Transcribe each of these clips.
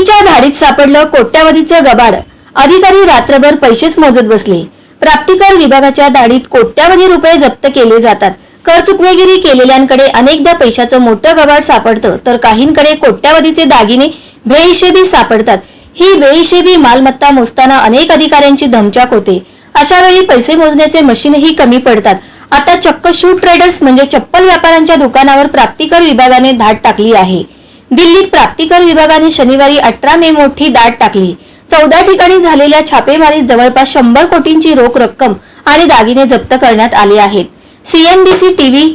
जमिनीच्या धाडीत सापडलं कोट्यावधीचं गबाड. अधिकारी रात्रभर पैसेच मोजत बसले. प्राप्तिकर विभागाच्या दाढीत कोट्यावधी रुपये जप्त केले जातात. कर चुकवेगिरी केलेल्यांकडे अनेकदा पैशाचं मोठं गबाड सापडतं तर काहींकडे कोट्यावधीचे दागिने बेहिशेबी सापडतात. ही बेहिशेबी मालमत्ता मोजताना अनेक अधिकाऱ्यांची धमचाक होते. अशा वेळी पैसे मोजण्याचे मशीनही कमी पडतात. आता चक्क शू ट्रेडर्स म्हणजे चप्पल व्यापाऱ्यांच्या दुकानावर प्राप्तिकर विभागाने धाड टाकली आहे. दिल्लीत प्राप्तिकर विभागाने शनिवारी अठरा मे मोठी दाट टाकली. चौदा ठिकाणी झालेल्या छापेमारीत जवळपास शंभर कोटींची रोख रक्कम आणि दागिने जप्त करण्यात आले आहेत. सीएनबीसी टीव्ही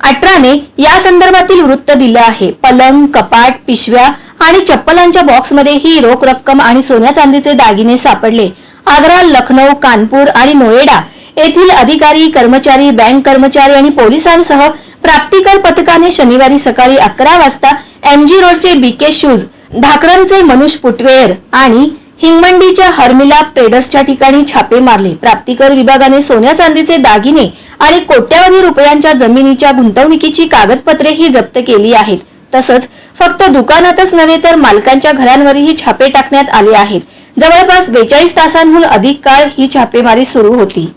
अठराने या संदर्भातील वृत्त दिलं आहे. पलंग कपाट पिशव्या आणि चप्पलांच्या बॉक्समध्ये ही रोख रक्कम आणि सोन्या चांदीचे दागिने सापडले. आग्रा लखनौ कानपूर आणि नोएडा येथील अधिकारी कर्मचारी बँक कर्मचारी आणि पोलिसांसह प्राप्तिकर पथकाने शनिवारी सकाळी अकरा वाजता एमजी रोडचे बीके शूज धाकरमचे मनुष फुटवेअर आणि हिंगमंडीच्या हर्मिला ट्रेडर्सच्या ठिकाणी छापे मारले. प्राप्तिकर विभागाने सोन्या चांदीचे दागिने आणि कोट्यावधी रुपयांच्या जमिनीच्या गुंतवणुकीची कागदपत्रेही जप्त केली आहेत. तसंच फक्त दुकानातच नव्हे तर मालकांच्या घरांवरही छापे टाकण्यात आले आहेत. जवळपास बेचाळीस तासांहून अधिक काळ ही छापेमारी सुरू होती.